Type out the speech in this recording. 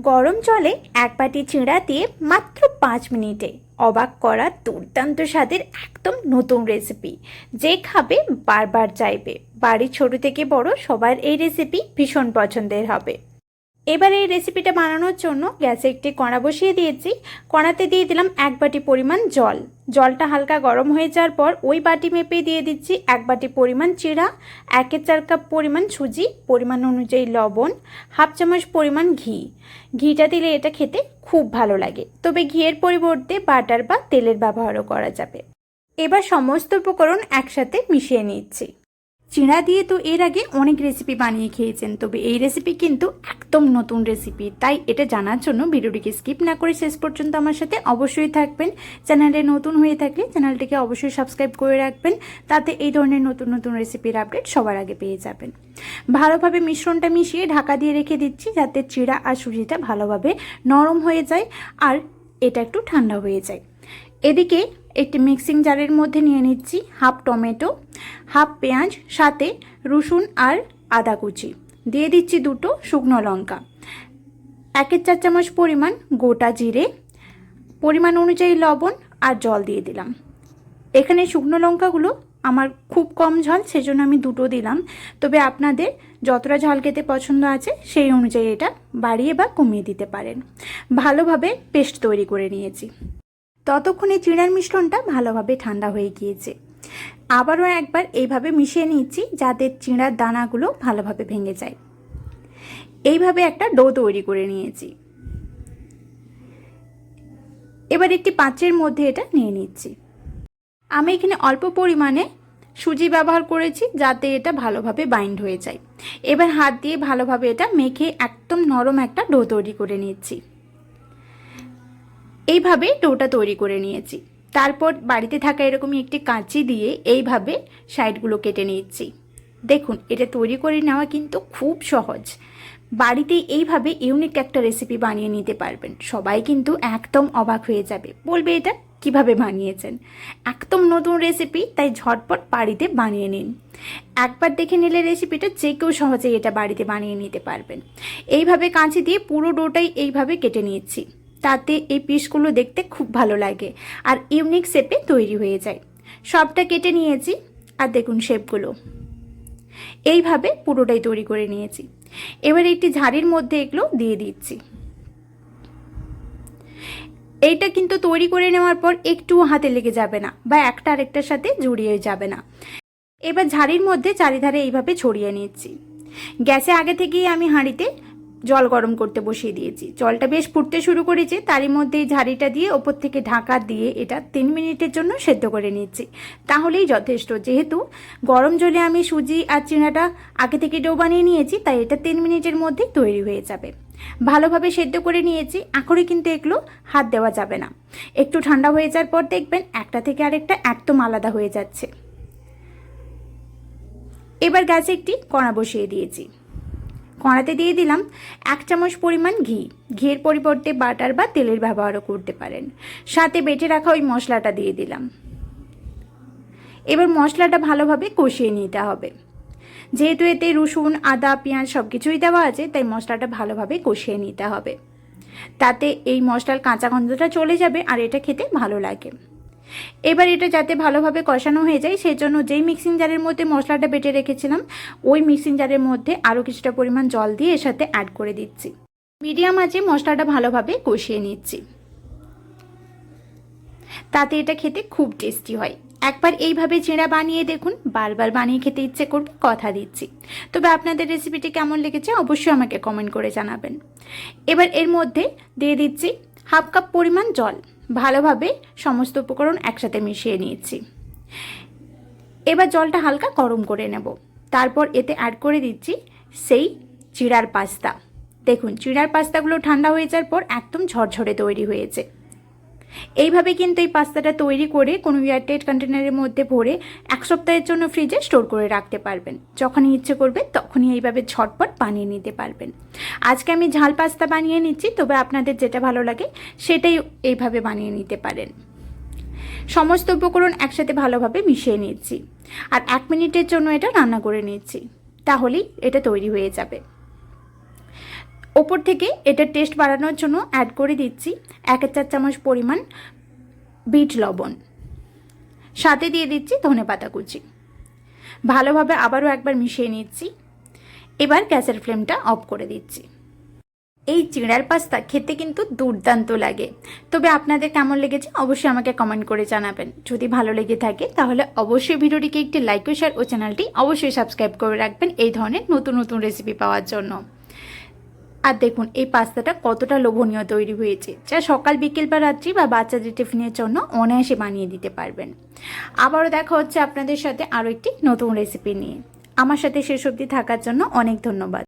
গরম জলে এক বাটি চিঁড়া দিয়ে মাত্র পাঁচ মিনিটে অবাক করা দুর্দান্ত স্বাদের একদম নতুন রেসিপি যে খাবে বারবার চাইবে। বাড়ির ছোট থেকে বড় সবার এই রেসিপি ভীষণ পছন্দের হবে। এবার এই রেসিপিটা বানানোর জন্য গ্যাসে একটি কড়া বসিয়ে দিয়েছি। কড়াতে দিয়ে দিলাম এক বাটি পরিমাণ জল। জলটা হালকা গরম হয়ে যাওয়ার পর ওই বাটি মেপে দিয়ে দিচ্ছি এক বাটি পরিমাণ চিড়া, একের চার কাপ পরিমাণ সুজি, পরিমাণ অনুযায়ী লবণ, হাফ চামচ পরিমাণ ঘি। ঘিটা দিলে এটা খেতে খুব ভালো লাগে। তবে ঘিয়ের পরিবর্তে বাটার বা তেলের ব্যবহারও করা যাবে। এবার সমস্ত উপকরণ একসাথে মিশিয়ে নিচ্ছি। চিঁড়া দিয়ে তো এর আগে অনেক রেসিপি বানিয়ে খেয়েছেন, তবে এই রেসিপি কিন্তু একদম নতুন রেসিপি তাই এটা জানার জন্য ভিডিওটিকে স্কিপ না করে শেষ পর্যন্ত আমার সাথে অবশ্যই থাকবেন। চ্যানেলে নতুন হয়ে থাকলে চ্যানেলটিকে অবশ্যই সাবস্ক্রাইব করে রাখবেন, তাতে এই ধরনের নতুন নতুন রেসিপির আপডেট সবার আগে পেয়ে যাবেন। ভালোভাবে মিশ্রণটা মিশিয়ে ঢাকা দিয়ে রেখে দিচ্ছি, যাতে চিড়া আর সুজিটা ভালোভাবে নরম হয়ে যায় আর এটা একটু ঠান্ডা হয়ে যায়। এদিকে একটি মিক্সিং জারের মধ্যে নিয়ে নিচ্ছি হাফ টমেটো, হাফ পেঁয়াজ, সাথে রসুন আর আদা কুচি। দিয়ে দিচ্ছি দুটো শুকনো লঙ্কা। একের চার চামচ পরিমাণ গোটা জিরে, পরিমাণ অনুযায়ী লবণ আর জল দিয়ে দিলাম। এখানে শুকনো লঙ্কাগুলো আমার খুব কম ঝাল, সেজন্য আমি দুটো দিলাম। তবে আপনাদের যতটা ঝাল খেতে পছন্দ আছে, সেই অনুযায়ী এটা বাড়িয়ে বা কমিয়ে দিতে পারেন। ভালোভাবে পেস্ট তৈরি করে নিয়েছি। ততক্ষণে চিড়ার মিশ্রণটা ভালোভাবে ঠান্ডা হয়ে গিয়েছে। আবারও একবার এইভাবে মিশিয়ে নিচ্ছি যাতে চিড়ার দানাগুলো ভালোভাবে ভেঙে যায়। এইভাবে একটা ডো তৈরি করে নিয়েছি। এবার একটি পাত্রের মধ্যে এটা নিয়ে নিচ্ছি। আমি এখানে অল্প পরিমাণে সুজি ব্যবহার করেছি যাতে এটা ভালোভাবে বাইন্ড হয়ে যায়। এবার হাত দিয়ে ভালোভাবে এটা মেখে একদম নরম একটা ডো তৈরি করে নিচ্ছি। এইভাবে ডোটা তৈরি করে নিয়েছি। তারপর বাড়িতে থাকা এরকমই একটি কাঁচি দিয়ে এইভাবে সাইডগুলো কেটে নিচ্ছি দেখুন, এটা তৈরি করে নেওয়া কিন্তু খুব সহজ। বাড়িতেই এইভাবে ইউনিক একটা রেসিপি বানিয়ে নিতে পারবেন। সবাই কিন্তু একদম অবাক হয়ে যাবে। বলবে, এটা কীভাবে বানিয়েছেন? একদম নতুন রেসিপি, তাই ঝটপট বাড়িতে বানিয়ে নিন। একবার দেখে নিলে রেসিপিটা যে কেউ সহজেই এটা বাড়িতে বানিয়ে নিতে পারবেন। এইভাবে কাঁচি দিয়ে পুরো ডোটাই এইভাবে কেটে নিচ্ছি তাতে এই পিসগুলো দেখতে খুব ভালো লাগে আর ইউনিক শেপে তৈরি হয়ে যায়। সবটা কেটে নিয়েছি আর দেখুন শেপগুলো। এইভাবে পুরোটাই তৈরি করে নিয়েছি। এবার একটি ঝাড়ির মধ্যে এগুলো দিয়ে দিচ্ছি। এইটা কিন্তু তৈরি করে নেওয়ার পর একটুও হাতে লেগে যাবে না বা একটা আরেকটার সাথে জড়িয়ে যাবে না। এবার ঝাড়ির মধ্যে চারিধারে এইভাবে ছড়িয়ে নিচ্ছি। গ্যাসে আগে থেকেই আমি হাঁড়িতে জল গরম করতে বসিয়ে দিয়েছি। জলটা বেশ ফুটতে শুরু করেছে, তারই মধ্যে ঝাড়িটা দিয়ে ওপর থেকে ঢাকা দিয়ে এটা তিন মিনিটের জন্য সেদ্ধ করে নিচ্ছি তাহলেই যথেষ্ট। যেহেতু গরম জলে আমি সুজি আর চিনাটা আগে থেকে ডো বানিয়ে নিয়েছি, তাই এটা তিন মিনিটের মধ্যেই তৈরি হয়ে যাবে। ভালোভাবে সেদ্ধ করে নিয়েছি, এখনই কিন্তু এগুলো হাত দেওয়া যাবে না। একটু ঠান্ডা হয়ে যাওয়ার পর দেখবেন একটা থেকে আরেকটা একদম আলাদা হয়ে যাচ্ছে। এবার গাছে একটি কড়া বসিয়ে দিয়েছি। কড়াতে দিয়ে দিলাম এক চামচ পরিমাণ ঘি। ঘিয়ের পরিবর্তে বাটার বা তেলের ব্যবহারও করতে পারেন। সাথে বেটে রাখা ওই মশলাটা দিয়ে দিলাম। এবার মশলাটা ভালোভাবে কষিয়ে নিতে হবে। যেহেতু এতে রসুন, আদা, পেঁয়াজ সব কিছুই দেওয়া আছে, তাই মশলাটা ভালোভাবে কষিয়ে নিতে হবে। তাতে এই মশলার কাঁচা গন্ধটা চলে যাবে আর এটা খেতে ভালো লাগে। এবার এটা যাতে ভালোভাবে কষানো হয়ে যায় সেই জন্য যেই মিক্সিং জারের মধ্যে মশলাটা বেটে রেখেছিলাম, ওই মিক্সিং জারের মধ্যে আরও কিছুটা পরিমাণ জল দিয়ে এর সাথে অ্যাড করে দিচ্ছি। মিডিয়াম আঁচে মশলাটা ভালোভাবে কষিয়ে নিচ্ছি। তাতে এটা খেতে খুব টেস্টি হয়। একবার এইভাবে চিঁড়া বানিয়ে দেখুন, বারবার বানিয়ে খেতে ইচ্ছে করবে, কথা দিচ্ছি। তবে আপনাদের রেসিপিটি কেমন লেগেছে অবশ্যই আমাকে কমেন্ট করে জানাবেন। এবার এর মধ্যে দিয়ে দিচ্ছি হাফ কাপ পরিমাণ জল। ভালোভাবে সমস্ত উপকরণ একসাথে মিশিয়ে নিয়েছি। এবার জলটা হালকা গরম করে নেব। তারপর এতে অ্যাড করে দিচ্ছি সেই চিড়ার পাস্তা। দেখুন, চিড়ার পাস্তাগুলো ঠান্ডা হয়ে যাওয়ার পর একদম ঝরঝরে তৈরি হয়েছে। এইভাবে কিন্তু এই পাস্তাটা তৈরি করে কোনো এয়ারটাইট কন্টেনারের মধ্যে ভরে এক সপ্তাহের জন্য ফ্রিজে স্টোর করে রাখতে পারবেন। যখনই ইচ্ছে করবে তখনই এইভাবে ঝটপট বানিয়ে নিতে পারবেন। আজকে আমি ঝাল পাস্তা বানিয়ে নিচ্ছি, তবে আপনাদের যেটা ভালো লাগে সেটাই এইভাবে বানিয়ে নিতে পারেন। সমস্ত উপকরণ একসাথে ভালোভাবে মিশিয়ে নিচ্ছি। আর এক মিনিটের জন্য এটা রান্না করে নিচ্ছি। তাহলেই এটা তৈরি হয়ে যাবে। ওপর থেকে এটা টেস্ট বাড়ানোর জন্য অ্যাড করে দিচ্ছি এক চার চামচ পরিমাণ বিট লবণ। সাথে দিয়ে দিচ্ছি ধনে পাতা কুচি। ভালোভাবে আবারও একবার মিশিয়ে নিচ্ছি। এবার গ্যাসের ফ্লেমটা অফ করে দিচ্ছি। এই চিড়ার পাস্তা খেতে কিন্তু দুর্দান্ত লাগে। তবে আপনাদের কেমন লেগেছে অবশ্যই আমাকে কমেন্ট করে জানাবেন। যদি ভালো লেগে থাকে তাহলে অবশ্যই ভিডিওটিকে একটি লাইক ও শেয়ার ও চ্যানেলটি অবশ্যই সাবস্ক্রাইব করে রাখবেন এই ধরনের নতুন নতুন রেসিপি পাওয়ার জন্য। আর দেখুন, এই পাস্তাটা কতটা লোভনীয় তৈরি হয়েছে, যা সকাল, বিকেল বা রাত্রি বা বাচ্চাদের টিফিনের জন্য অনায়াসে বানিয়ে দিতে পারবেন। আবারও দেখা হচ্ছে আপনাদের সাথে আরও একটি নতুন রেসিপি নিয়ে। আমার সাথে শেষ অবধি থাকার জন্য অনেক ধন্যবাদ।